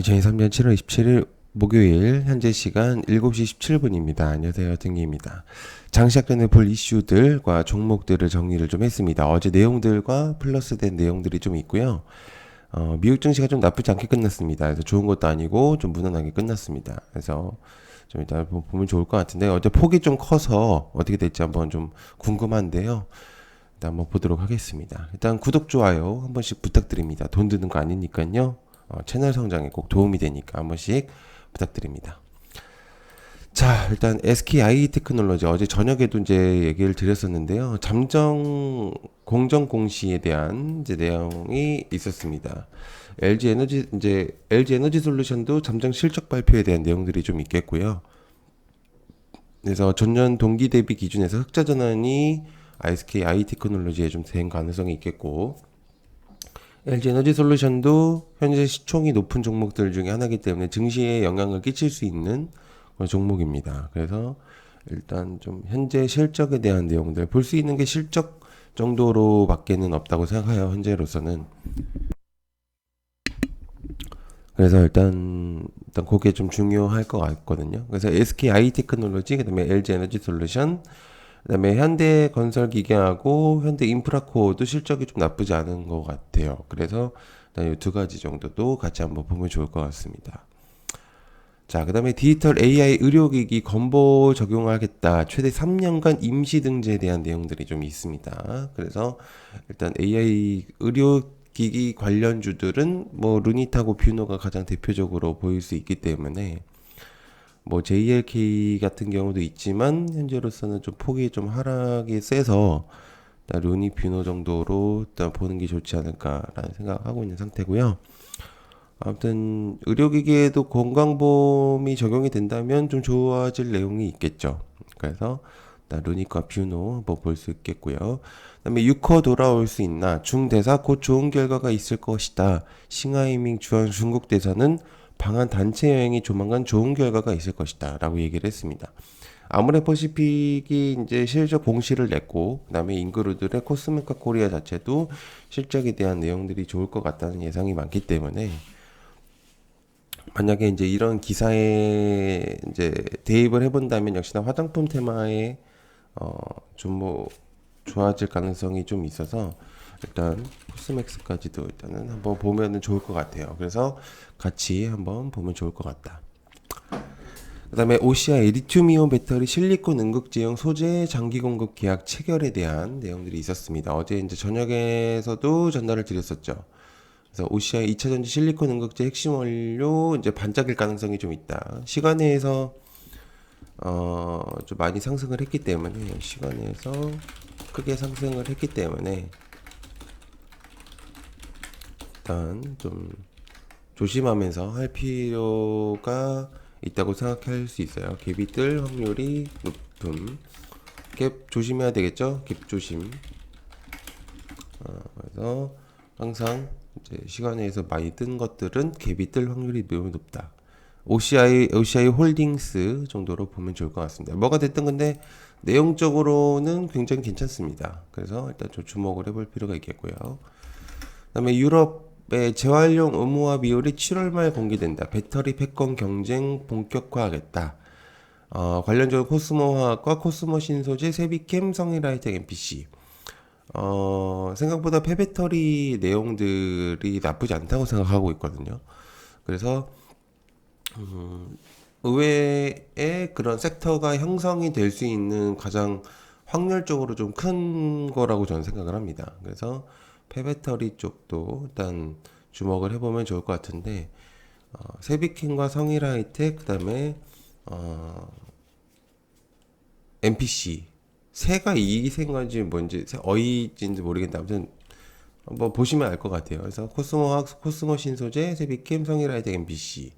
2023년 7월 27일 목요일 현재 시간 7시 17분입니다. 안녕하세요. 등기입니다. 장 시작 전에 볼 이슈들과 종목들을 정리를 좀 했습니다. 어제 내용들과 플러스된 내용들이 좀 있고요. 어, 미국 증시가 좀 나쁘지 않게 끝났습니다. 그래서 좋은 것도 아니고 좀 무난하게 끝났습니다. 그래서 좀 보- 보면 좋을 것 같은데 어제 폭이 좀 커서 어떻게 될지 한번 좀 궁금한데요. 일단 한번 보도록 하겠습니다. 일단 구독, 좋아요 한 번씩 부탁드립니다. 돈 드는 거 아니니까요. 어, 채널 성장에 꼭 도움이 되니까 한 번씩 부탁드립니다. 자, 일단 SKI 테크놀로지 어제 저녁에도 이제 얘기를 드렸었는데요. 잠정 공정 공시에 대한 이제 내용이 있었습니다. LG 에너지 이제 LG 에너지 솔루션도 잠정 실적 발표에 대한 내용들이 좀 있겠고요. 그래서 전년 동기 대비 기준에서 흑자 전환이 SKI 테크놀로지에 좀 된 가능성이 있겠고 LG 에너지 솔루션도 현재 시총이 높은 종목들 중에 하나이기 때문에 증시에 영향을 끼칠 수 있는 종목입니다. 그래서 일단 좀 현재 실적에 대한 내용들 볼 수 있는 게 실적 정도로밖에는 없다고 생각해요. 현재로서는. 그래서 일단 일단 그게 좀 중요할 것 같거든요. 그래서 SKI 테크놀로지 그다음에 LG 에너지 솔루션 그다음에 현대 건설 기계하고 현대 인프라코어도 실적이 좀 나쁘지 않은 것 같아요. 그래서 일단 이두 가지 정도도 같이 한번 보면 좋을 것 같습니다. 자, 그 다음에 디지털 AI 의료기기 건보 적용하겠다. 최대 3년간 임시 등재에 대한 내용들이 좀 있습니다. 그래서 일단 AI 의료기기 관련주들은 뭐 루닛하고 뷰노가 가장 대표적으로 보일 수 있기 때문에 뭐 JLK 같은 경우도 있지만 현재로서는 좀 폭이 좀 하락이 세서 일단 루니 뷰노 정도로 일단 보는 게 좋지 않을까라는 생각하고 있는 상태고요. 아무튼 의료기기에도 건강보험이 적용이 된다면 좀 좋아질 내용이 있겠죠. 그래서 일단 루니과 뷰노 한번 볼 수 있겠고요. 그다음에 6커 돌아올 수 있나 중대사 곧 좋은 결과가 있을 것이다. 싱하이밍 주한 중국 대사는 방한 단체 여행이 조만간 좋은 결과가 있을 것이다 라고 얘기를 했습니다. 아모레퍼시픽이 이제 실적 공시를 냈고 그다음에 인그루들의 코스메카 코리아 자체도 실적에 대한 내용들이 좋을 것 같다는 예상이 많기 때문에 만약에 이제 이런 기사에 이제 대입을 해본다면 역시나 화장품 테마에 어좀 뭐 좋아질 가능성이 좀 있어서 일단 코스맥스까지도 일단은 한번 보면은 좋을 것 같아요. 그래서 같이 한번 보면 좋을 것 같다. 그 다음에 OCI 리튬이온 배터리 실리콘 응급제용 소재 장기 공급 계약 체결에 대한 내용들이 있었습니다. 어제 이제 저녁에서도 전달을 드렸었죠. 그래서 OCI 2차 전지 실리콘 응급제 핵심 원료 이제 반짝일 가능성이 좀 있다. 시간에서 어 좀 많이 상승을 했기 때문에 시간에서 크게 상승을 했기 때문에 일단 좀 조심하면서 할 필요가 있다고 생각할 수 있어요. 갭이 뜰 확률이 높음. 갭 조심해야 되겠죠? 갭 조심. 어, 그래서 항상 이제 시간에서 많이 뜬 것들은 갭이 뜰 확률이 매우 높다. OCI, OCI 홀딩스 정도로 보면 좋을 것 같습니다. 뭐가 됐든 근데 내용적으로는 굉장히 괜찮습니다. 그래서 일단 좀 주목을 해볼 필요가 있겠고요. 그 다음에 유럽의 재활용 의무화 비율이 7월 말 공개된다. 배터리 패권 경쟁 본격화하겠다. 어, 관련적으로 코스모화학과 코스모 신소재, 세비캠, 성일하이텍, MPC. 어, 생각보다 폐배터리 내용들이 나쁘지 않다고 생각하고 있거든요. 그래서 음, 의외의 그런 섹터가 형성이 될 수 있는 가장 확률적으로 좀 큰 거라고 저는 생각을 합니다. 그래서 폐배터리 쪽도 일단 주목을 해보면 좋을 것 같은데 어, 세비킨과 성일하이텍 그다음에 어, MPC 새가 건지 뭔지 새- 어이인지 모르겠는데 아무튼 한번 보시면 알 것 같아요. 그래서 코스모 코스모 신소재 세비캠 성일하이텍 MPC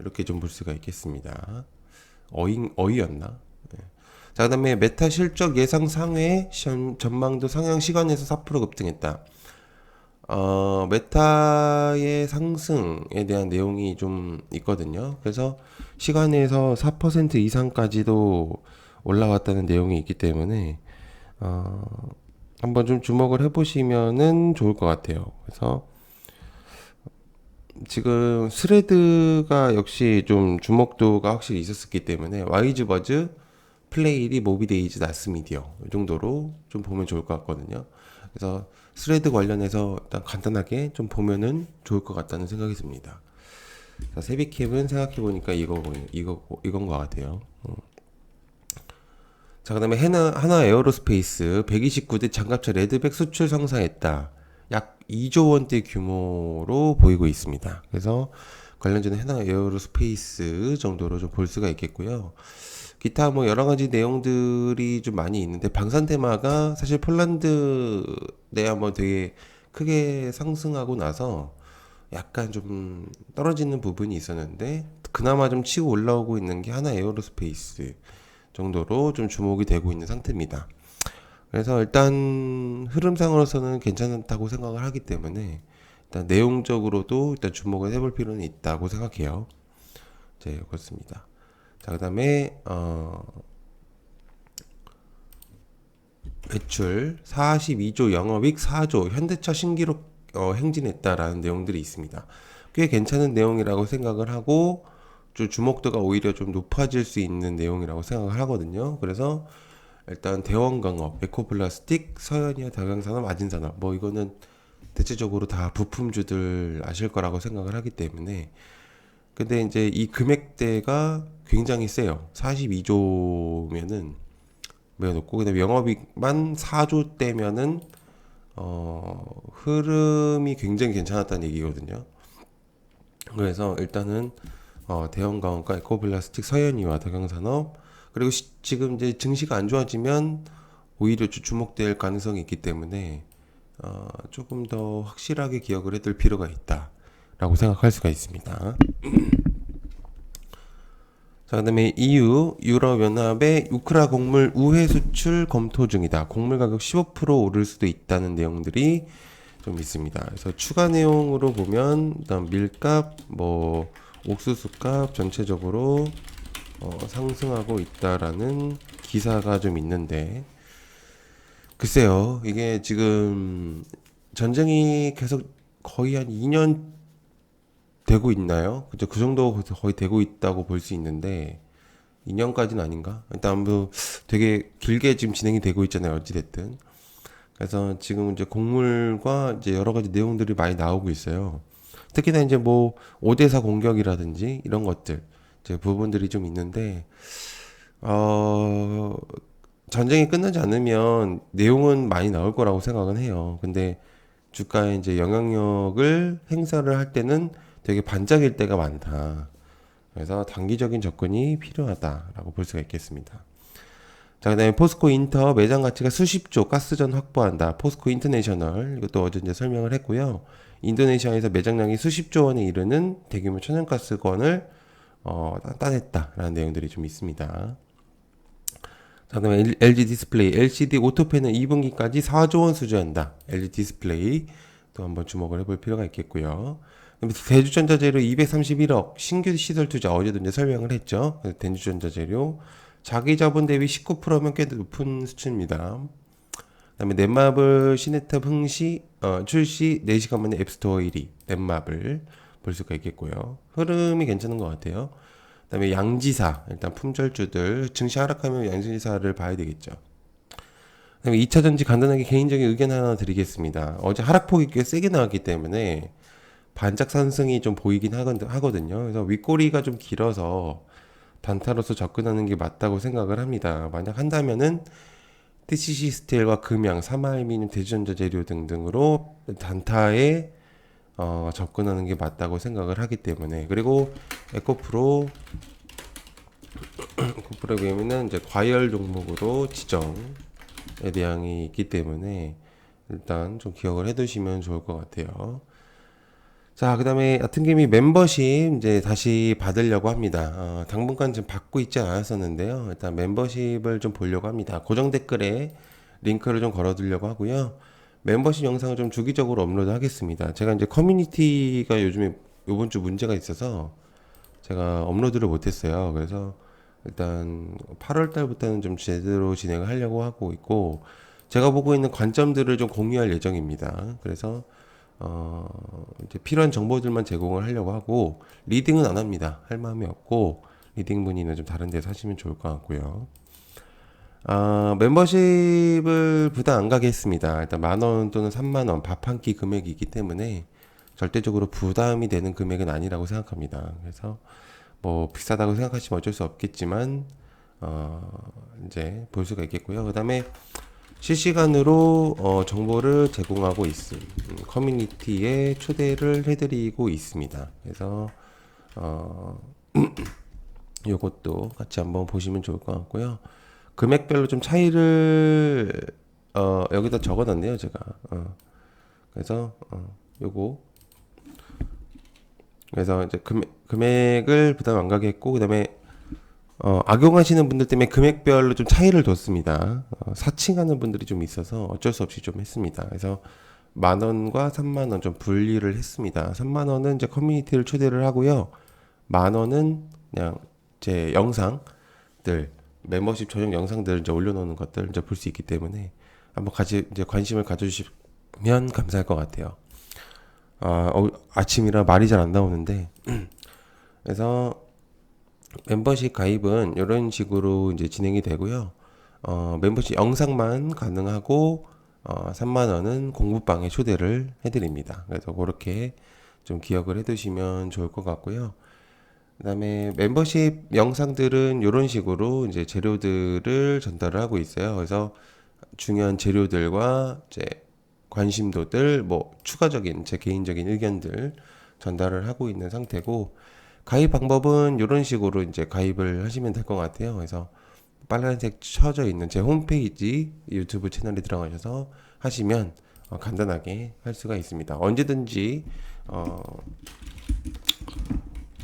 이렇게 좀 볼 수가 있겠습니다. 어이 어이였나? 네. 자 그 다음에 메타 실적 예상 상회 시- 전망도 상향 시간에서 4% 급등했다. 어, 메타의 상승에 대한 내용이 좀 있거든요. 그래서 시간에서 4% 이상까지도 올라왔다는 내용이 있기 때문에 어, 한번 좀 주목을 해보시면은 좋을 것 같아요. 그래서 지금 스레드가 역시 좀 주목도가 확실히 있었기 때문에 와이즈버즈, 플레이리, 모비데이즈, 나스미디어 이 정도로 좀 보면 좋을 것 같거든요. 그래서 스레드 관련해서 일단 간단하게 좀 보면은 좋을 것 같다는 생각이 듭니다. 자, 세비캡은 생각해 보니까 이거 이거 이건 것 같아요. 음. 자, 그다음에 하나 하나 에어로스페이스 129대 장갑차 레드백 수출 성사했다. 약 2조 원대 규모로 보이고 있습니다. 그래서 관련주는 해나 에어로스페이스 정도로 좀 볼 수가 있겠고요. 기타 뭐 여러 가지 내용들이 좀 많이 있는데 방산 테마가 사실 폴란드 내 한번 되게 크게 상승하고 나서 약간 좀 떨어지는 부분이 있었는데 그나마 좀 치고 올라오고 있는 게 하나 에어로스페이스 정도로 좀 주목이 되고 있는 상태입니다. 그래서 일단 흐름상으로서는 괜찮다고 생각을 하기 때문에 일단 내용적으로도 일단 주목을 해볼 필요는 있다고 생각해요. 네, 그렇습니다. 자, 그 다음에 어 매출 42조 영업이익 4조 현대차 신기록 어, 행진했다라는 내용들이 있습니다. 꽤 괜찮은 내용이라고 생각을 하고 좀 주목도가 오히려 좀 높아질 수 있는 내용이라고 생각을 하거든요. 그래서 일단 대원광업, 에코플라스틱, 서현이와 다강산업, 아진산업 뭐 이거는 대체적으로 다 부품주들 아실 거라고 생각을 하기 때문에 근데 이제 이 금액대가 굉장히 세요. 42조면은 매우 높고 그다음에 영업이익만 4조 대면은 어 흐름이 굉장히 괜찮았다는 얘기거든요. 그래서 일단은 어 대형광업과 에코플라스틱, 서현이와 다강산업 그리고 시, 지금 이제 증시가 안 좋아지면 오히려 주, 주목될 가능성이 있기 때문에 어, 조금 더 확실하게 기억을 해둘 필요가 있다 라고 생각할 수가 있습니다. 자, 그 다음에 EU 유럽연합의 우크라 곡물 우회 수출 검토 중이다. 곡물 가격 15% 오를 수도 있다는 내용들이 좀 있습니다. 그래서 추가 내용으로 보면 일단 밀값, 뭐 옥수수값 전체적으로 어, 상승하고 있다라는 기사가 좀 있는데 글쎄요 이게 지금 전쟁이 계속 거의 한 2년 되고 있나요? 그죠? 그 정도 거의 되고 있다고 볼 수 있는데 2년까지는 아닌가? 일단 뭐 되게 길게 지금 진행이 되고 있잖아요. 어찌 됐든. 그래서 지금 이제 곡물과 이제 여러 가지 내용들이 많이 나오고 있어요. 특히나 이제 뭐 오대사 공격이라든지 이런 것들 이제 부분들이 좀 있는데 어 전쟁이 끝나지 않으면 내용은 많이 나올 거라고 생각은 해요. 근데 주가에 이제 영향력을 행사를 할 때는 되게 반짝일 때가 많다. 그래서 단기적인 접근이 필요하다라고 볼 수가 있겠습니다. 자, 그 다음에 포스코 인터 매장 가치가 수십조 가스전 확보한다. 포스코 인터내셔널 이것도 어제 이제 설명을 했고요. 인도네시아에서 매장량이 수십조 원에 이르는 대규모 천연가스건을 어, 따냈다라는 내용들이 좀 있습니다. 자, 그다음에 LG 디스플레이, LCD 오토펜은 2분기까지 4조 원 수주한다. LG 디스플레이 또 한번 주목을 해볼 필요가 있겠고요. 대주전자재료 231억 신규 시설 투자 어제도 이제 설명을 했죠. 대주전자재료 자기 자본 대비 19%면 꽤 높은 수준입니다. 그다음에 넷마블 시네탑 흥시 어, 출시 4시간 만에 앱스토어 1위 넷마블 볼 수가 있겠고요. 흐름이 괜찮은 것 같아요. 그다음에 양지사 일단 품절주들 증시 하락하면 양지사를 봐야 되겠죠. 그다음에 2차 전지 간단하게 개인적인 의견 하나 드리겠습니다. 어제 하락폭이 꽤 세게 나왔기 때문에 반짝 산승이 좀 보이긴 하거든요. 그래서 윗꼬리가 좀 길어서 단타로서 접근하는 게 맞다고 생각을 합니다. 만약 한다면은 TCC 스틸과 금양, 사마알미늄, 대주전자 재료 등등으로 단타에 어, 접근하는 게 맞다고 생각을 하기 때문에 그리고 에코프로 에코프로그램은 이제 과열 종목으로 지정에 대항이 있기 때문에 일단 좀 기억을 해두시면 좋을 것 같아요. 자, 그 다음에 아튼개미 멤버십 이제 다시 받으려고 합니다. 어, 당분간 좀 받고 있지 않았었는데요. 일단 멤버십을 좀 보려고 합니다. 고정 댓글에 링크를 좀 걸어두려고 하고요. 멤버십 영상을 좀 주기적으로 업로드 하겠습니다. 제가 이제 커뮤니티가 요즘에 요번 주 문제가 있어서 제가 업로드를 못했어요. 그래서 일단 8월 달부터는 좀 제대로 진행을 하려고 하고 있고 제가 보고 있는 관점들을 좀 공유할 예정입니다. 그래서 어, 이제 필요한 정보들만 제공을 하려고 하고 리딩은 안 합니다. 할 마음이 없고 리딩 문의는 좀 다른 데서 하시면 좋을 것 같고요. 아, 멤버십을 부담 안 가게 했습니다. 일단 만 원 또는 3만 원 밥 한 끼 금액이기 때문에 절대적으로 부담이 되는 금액은 아니라고 생각합니다. 그래서 뭐 비싸다고 생각하시면 어쩔 수 없겠지만 어, 이제 볼 수가 있겠고요. 그 다음에 실시간으로 어, 정보를 제공하고 있음 음, 커뮤니티에 초대를 해드리고 있습니다. 그래서 어, 요것도 같이 한번 보시면 좋을 것 같고요. 금액별로 좀 차이를 어, 여기다 적어놨네요, 제가. 어, 그래서 어, 요거 그래서 이제 금액, 금액을 부담 안 가게 했고 그다음에 어, 악용하시는 분들 때문에 금액별로 좀 차이를 뒀습니다. 어, 사칭하는 분들이 좀 있어서 어쩔 수 없이 좀 했습니다. 그래서 만 원과 3만 원 좀 분리를 했습니다. 3만 원은 이제 커뮤니티를 초대를 하고요. 만 원은 그냥 제 영상들 멤버십 전용 영상들을 이제 올려놓는 것들 이제 볼 수 있기 때문에 한번 같이 이제 관심을 가져주시면 감사할 것 같아요. 아, 어, 아침이라 말이 잘 안 나오는데 그래서 멤버십 가입은 이런 식으로 이제 진행이 되고요. 어, 멤버십 영상만 가능하고 어, 3만 원은 공부방에 초대를 해드립니다. 그래서 그렇게 좀 기억을 해두시면 좋을 것 같고요. 그다음에 멤버십 영상들은 이런 식으로 이제 재료들을 전달을 하고 있어요. 그래서 중요한 재료들과 이제 관심도들, 뭐 추가적인 제 개인적인 의견들 전달을 하고 있는 상태고 가입 방법은 이런 식으로 이제 가입을 하시면 될 것 같아요. 그래서 빨간색 쳐져 있는 제 홈페이지 유튜브 채널에 들어가셔서 하시면 어, 간단하게 할 수가 있습니다. 언제든지 어,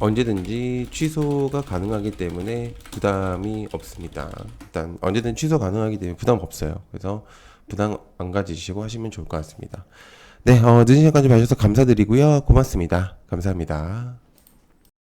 언제든지 취소가 가능하기 때문에 부담이 없습니다. 일단 언제든 취소 가능하기 때문에 부담 없어요. 그래서 부담 안 가지시고 하시면 좋을 것 같습니다. 네, 어, 늦은 시간까지 봐주셔서 감사드리고요. 고맙습니다. 감사합니다.